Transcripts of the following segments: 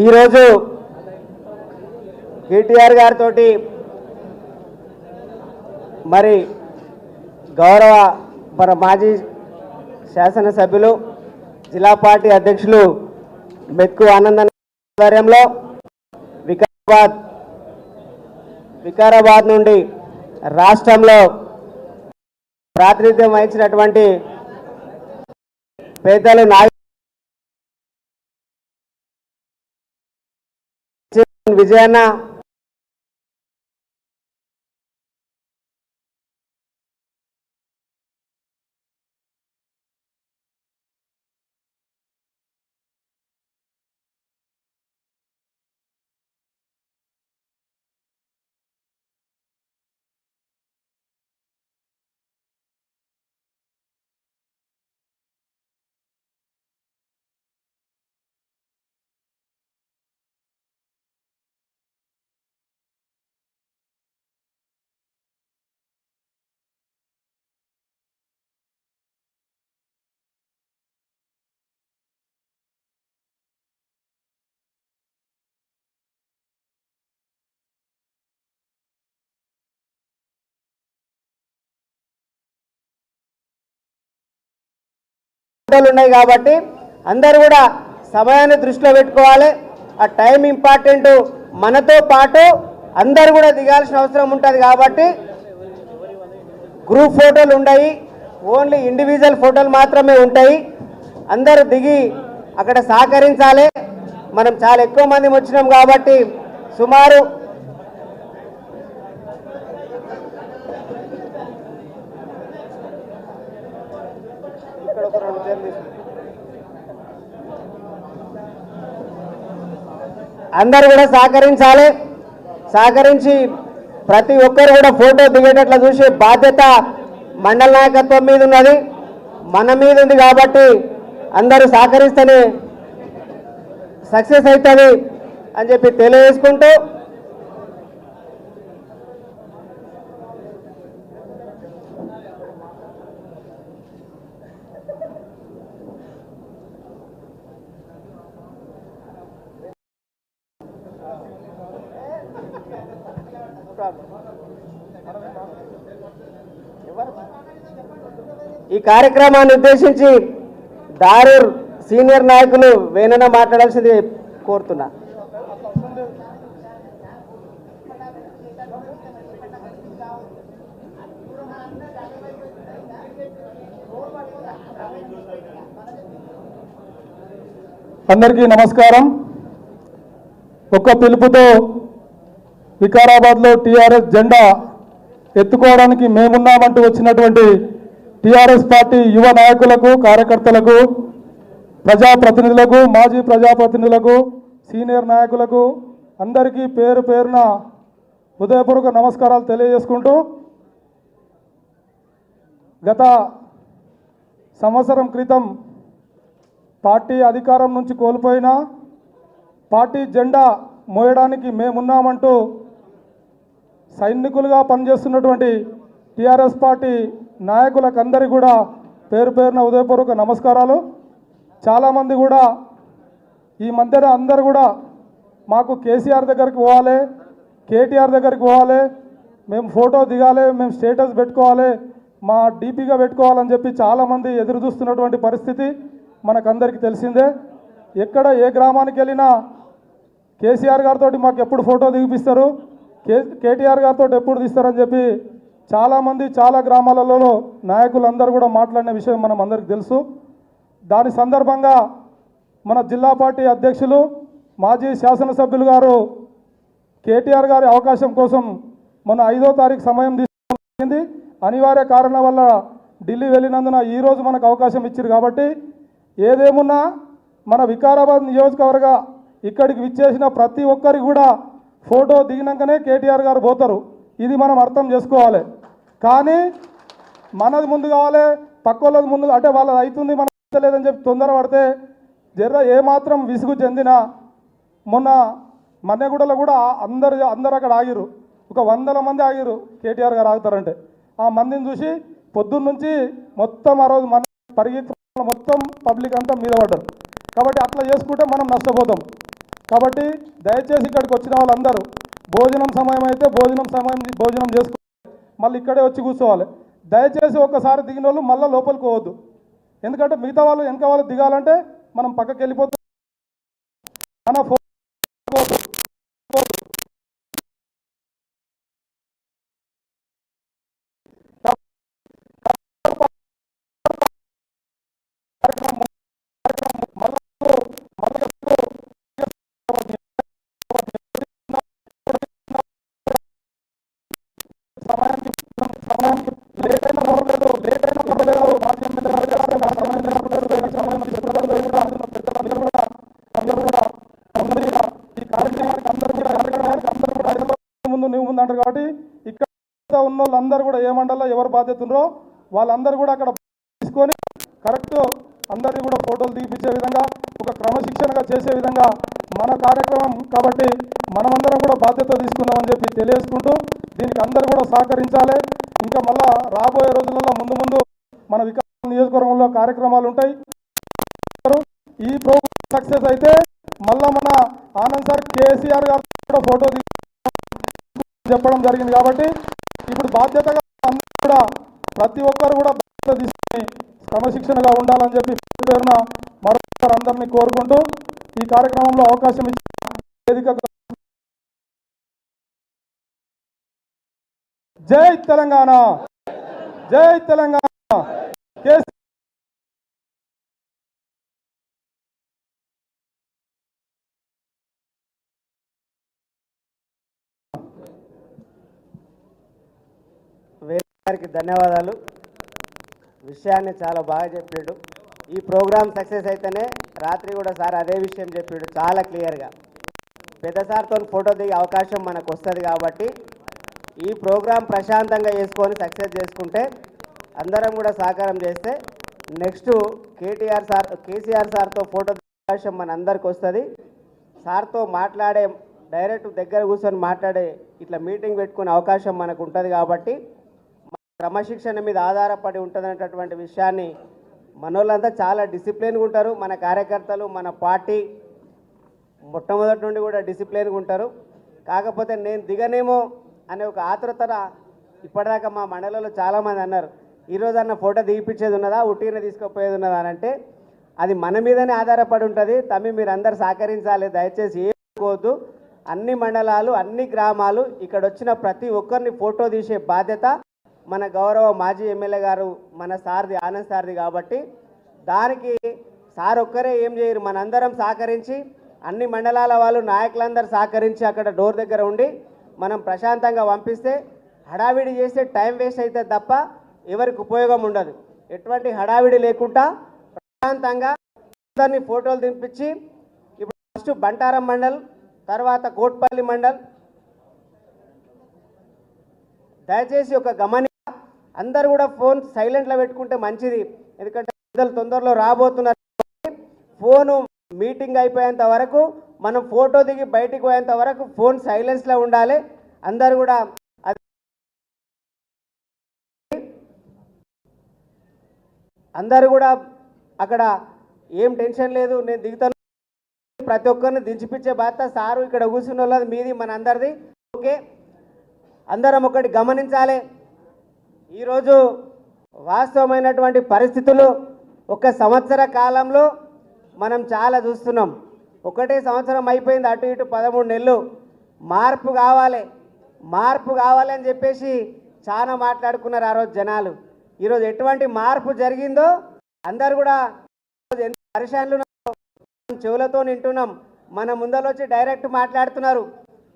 ఈరోజు కేటీఆర్ గారితో మరి గౌరవ మన మాజీ శాసనసభ్యులు జిల్లా పార్టీ అధ్యక్షులు మెత్కు ఆనంద ఆధ్వర్యంలో వికారాబాద్ వికారాబాద్ నుండి రాష్ట్రంలో ప్రాతినిధ్యం వహించినటువంటి పేదలు నాయ విజయన్న ఫోటోలు ఉన్నాయి కాబట్టి అందరూ కూడా సమయాన్ని దృష్టిలో పెట్టుకోవాలి. ఆ టైం ఇంపార్టెంట్. మనతో పాటు అందరూ కూడా దిగాల్సిన అవసరం ఉంటుంది కాబట్టి గ్రూప్ ఫోటోలు ఉన్నాయి. ఓన్లీ ఇండివిజువల్ ఫోటోలు మాత్రమే ఉంటాయి. అందరూ దిగి అక్కడ సహకరించాలి. మనం చాలా ఎక్కువ మంది వచ్చినాం కాబట్టి సుమారు ఇక్కడ ఒక రెండు చైర్లు తీసుకో. అందరు కూడా సహకరించాలి. సహకరించి ప్రతి ఒక్కరు కూడా ఫోటో దిగేటట్లు చూసే బాధ్యత మండల నాయకత్వం మీద ఉన్నది. మన మీద ఉంది కాబట్టి అందరూ సహకరిస్తేనే సక్సెస్ అవుతుంది అని చెప్పి తెలియజేసుకుంటూ ఈ కార్యక్రమాన్ని ఉద్దేశించి దారూర్ సీనియర్ నాయకులు వేనన మాట్లాడాల్సింది కోరుతున్నా. అందరికీ నమస్కారం. ఒక్క పిలుపుతో వికారాబాద్లో టీఆర్ఎస్ జెండా ఎత్తుకోవడానికి మేమున్నామంటూ వచ్చినటువంటి టీఆర్ఎస్ పార్టీ యువ నాయకులకు కార్యకర్తలకు ప్రజాప్రతినిధులకు మాజీ ప్రజాప్రతినిధులకు సీనియర్ నాయకులకు అందరికీ పేరు పేరున హృదయపూర్వక నమస్కారాలు తెలియజేసుకుంటూ గత సంవత్సరం క్రితం పార్టీ అధికారం నుంచి కోల్పోయినా పార్టీ జెండా మోయడానికి మేమున్నామంటూ సైనికులుగా పనిచేస్తున్నటువంటి టీఆర్ఎస్ పార్టీ నాయకులకు అందరికీ కూడా పేరు పేరున ఉదయపూర్వక నమస్కారాలు. చాలామంది కూడా ఈ మధ్యన అందరు కూడా మాకు కేసీఆర్ దగ్గరికి పోవాలి కేటీఆర్ దగ్గరికి పోవాలి మేము ఫోటో దిగాలి మేము స్టేటస్ పెట్టుకోవాలి మా డీపీగా పెట్టుకోవాలని చెప్పి చాలామంది ఎదురు చూస్తున్నటువంటి పరిస్థితి మనకందరికీ తెలిసిందే. ఎక్కడ ఏ గ్రామానికి వెళ్ళినా కేసీఆర్ గారితో మాకు ఎప్పుడు ఫోటో దిగిపిస్తారు. కే కేటీఆర్ గారితో ఎప్పుడు తీస్తారని చెప్పి చాలామంది చాలా గ్రామాలలో నాయకులందరూ కూడా మాట్లాడిన విషయం మనం అందరికీ తెలుసు. దాని సందర్భంగా మన జిల్లా పార్టీ అధ్యక్షులు మాజీ శాసనసభ్యులు గారు కేటీఆర్ గారి అవకాశం కోసం మన ఐదో తారీఖు సమయం తీసుకోవడం అనివార్య కారణం వల్ల ఢిల్లీ వెళ్ళినందున ఈరోజు మనకు అవకాశం ఇచ్చారు కాబట్టి ఏదేమున్నా మన వికారాబాద్ నియోజకవర్గ ఇక్కడికి విచ్చేసిన ప్రతి ఒక్కరికి కూడా ఫోటో దిగినాకనే కేటీఆర్ గారు పోతారు. ఇది మనం అర్థం చేసుకోవాలి. కానీ మనది ముందు కావాలి పక్క వాళ్ళది ముందు అంటే వాళ్ళది అవుతుంది మనం లేదని చెప్పి తొందర పడితే జర్ర ఏమాత్రం విసుగు చెందినా మొన్న మన్నెగూడలో కూడా అందరు అందరు అక్కడ ఆగిరు ఒక వందల మంది ఆగిరు కేటీఆర్ గారు ఆగుతారంటే. ఆ మందిని చూసి పొద్దున్న నుంచి మొత్తం ఆ రోజు మన పరిగెత్తి మొత్తం పబ్లిక్ అంతా మీద పడ్డారు. కాబట్టి అట్లా చేసుకుంటే మనం నష్టపోతాం. కాబట్టి దయచేసి ఇక్కడికి వచ్చిన వాళ్ళందరూ భోజనం సమయం అయితే భోజనం సమయం భోజనం చేసుకో మళ్ళీ ఇక్కడే వచ్చి కూర్చోవాలి. దయచేసి ఒక్కసారి దిగిన వాళ్ళు మళ్ళీ లోపలికి పోవద్దు. ఎందుకంటే మిగతా వాళ్ళు వెనక వాళ్ళు దిగాలంటే మనం పక్కకి వెళ్ళిపోతాం మన ఫోన్ సమయానికి సమయానికి లేట్ అయినా పర్వాలేదు లేట్ అయినా పర్వాలేదు మాజీ ఎమ్మెల్యే గారు ఆ సమయానికి రావట్లేదు, ఈ సమయానికి చెప్పలేదు కూడా అందులో పెద్దలందరూ కూడా అందరూ కూడా అందరూ కూడా ఈ కార్యక్రమానికి అందరూ కూడా కార్యక్రమానికి అందరూ కూడా హైదరాబాద్ ముందు నువ్వు ముందు అంటారు కాబట్టి ఇక్కడ ఉన్న వాళ్ళందరూ కూడా ఏ మండలంలో ఎవరు బాధ్యత ఉన్నారో వాళ్ళందరూ కూడా అక్కడ తీసుకొని కరెక్ట్ అందరినీ కూడా ఫోటోలు తీపిచ్చే విధంగా ఒక క్రమశిక్షణగా చేసే విధంగా మన కార్యక్రమం కాబట్టి మనమందరం కూడా బాధ్యత తీసుకుందామని చెప్పి తెలియజేసుకుంటూ దీనికి అందరూ కూడా సహకరించాలి. ఇంకా మళ్ళా రాబోయే రోజులలో ముందు ముందు మన వికాసం నియోజకవర్గంలో కార్యక్రమాలు ఉంటాయి. ఈ ప్రోగ్రామ్ సక్సెస్ అయితే మళ్ళా మన ఆనంద్ సార్ కేసీఆర్ గారు కూడా ఫోటో తీ చెప్పడం జరిగింది కాబట్టి ఇప్పుడు బాధ్యతగా అందరూ కూడా ప్రతి ఒక్కరు కూడా బాధ్యత తీసుకుని క్రమశిక్షణగా ఉండాలని చెప్పి పేరున మరొకసారి అందరినీ కోరుకుంటూ ఈ కార్యక్రమంలో అవకాశం ఇచ్చిన వేదిక జై తెలంగాణ! జై తెలంగాణ! కేసీ వేరే గారికి ధన్యవాదాలు. విషయాన్ని చాలా బాగా చెప్పాడు. ఈ ప్రోగ్రామ్ సక్సెస్ అయితేనే రాత్రి కూడా సార్ అదే విషయం చెప్పాడు చాలా క్లియర్గా పెద్ద సార్తో ఫోటో దిగే అవకాశం మనకు వస్తుంది కాబట్టి ఈ ప్రోగ్రాం ప్రశాంతంగా చేసుకొని సక్సెస్ చేసుకుంటే అందరం కూడా సహకారం చేస్తే నెక్స్ట్ కేటీఆర్ సార్ కేసీఆర్ సార్తో ఫోటో అవకాశం మన అందరికి వస్తుంది. సార్తో మాట్లాడే డైరెక్ట్ దగ్గర కూర్చొని మాట్లాడే ఇట్లా మీటింగ్ పెట్టుకునే అవకాశం మనకు ఉంటుంది కాబట్టి మన క్రమశిక్షణ మీద ఆధారపడి ఉంటుందనేటటువంటి విషయాన్ని మనోళ్ళంతా చాలా డిసిప్లిన్గా ఉంటారు. మన కార్యకర్తలు మన పార్టీ మొట్టమొదటి నుండి కూడా డిసిప్లిన్గా ఉంటారు. కాకపోతే నేను దిగనేమో అనే ఒక ఆతృతన ఇప్పటిదాకా మా మండలంలో చాలామంది అన్నారు. ఈరోజు అన్న ఫోటో దిగిపించేది ఉన్నదా? ఉట్టిన తీసుకుపోయేది ఉన్నదా అని అంటే అది మన మీదనే ఆధారపడి ఉంటుంది. తమ్మి మీరు అందరు సహకరించాలి. దయచేసి ఏమనుకోవద్దు అన్ని మండలాలు అన్ని గ్రామాలు ఇక్కడ వచ్చిన ప్రతి ఒక్కరిని ఫోటో తీసే బాధ్యత మన గౌరవ మాజీ ఎమ్మెల్యే గారు మన సార్ది ఆనంద్ సార్ది కాబట్టి దానికి సార్ ఒక్కరే ఏం చేయరు. మనందరం సహకరించి అన్ని మండలాల వాళ్ళు నాయకులందరూ సహకరించి అక్కడ డోర్ దగ్గర ఉండి మనం ప్రశాంతంగా పంపిస్తే హడావిడి చేస్తే టైం వేస్ట్ అయితే తప్ప ఎవరికి ఉపయోగం ఉండదు. ఎటువంటి హడావిడి లేకుండా ప్రశాంతంగా అందరినీ ఫోటోలు దింపించి ఇప్పుడు ఫస్ట్ బంటారం మండల్ తర్వాత కోట్పల్లి మండల్. దయచేసి ఒక గమని అందరు కూడా ఫోన్ సైలెంట్లో పెట్టుకుంటే మంచిది. ఎందుకంటే పెద్దలు తొందరలో రాబోతున్నారు. ఫోను మీటింగ్ అయిపోయేంత వరకు మనం ఫోటో దిగి బయటికి పోయేంత వరకు ఫోన్ సైలెన్స్లో ఉండాలి. అందరు కూడా అది అందరు కూడా అక్కడ ఏం టెన్షన్ లేదు నేను దిగుతాను. ప్రతి ఒక్కరిని దించిపించే బాధ్యత సారు ఇక్కడ కూర్చున్న వాళ్ళది మీది మన అందరిది. ఓకే? అందరం ఒకటి గమనించాలి. ఈరోజు వాస్తవమైనటువంటి పరిస్థితులు ఒక సంవత్సర కాలంలో మనం చాలా చూస్తున్నాం. ఒకటే సంవత్సరం అయిపోయింది అటు ఇటు పదమూడు నెలలు. మార్పు కావాలి మార్పు కావాలి అని చెప్పేసి చాలా మాట్లాడుకున్నారు ఆ రోజు జనాలు. ఈరోజు ఎటువంటి మార్పు జరిగిందో అందరు కూడా ఎంత పరిశాన్లు మనం చెవులతో నింటున్నాం. మన ముందరొచ్చి డైరెక్ట్ మాట్లాడుతున్నారు.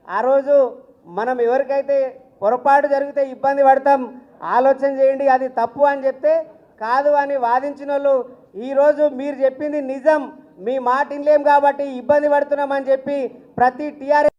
ఆ రోజు మనం ఎవరికైతే పొరపాటు జరిగితే ఇబ్బంది పడతాం. ఆలోచన చేయండి అది తప్పు అని చెప్తే కాదు అని వాదించిన వాళ్ళు ఈరోజు మీరు చెప్పింది నిజం. మీ మాట ఇన్లేం కాబట్టి ఇబ్బంది పడుతున్నామని చెప్పి ప్రతి టీఆర్ఎస్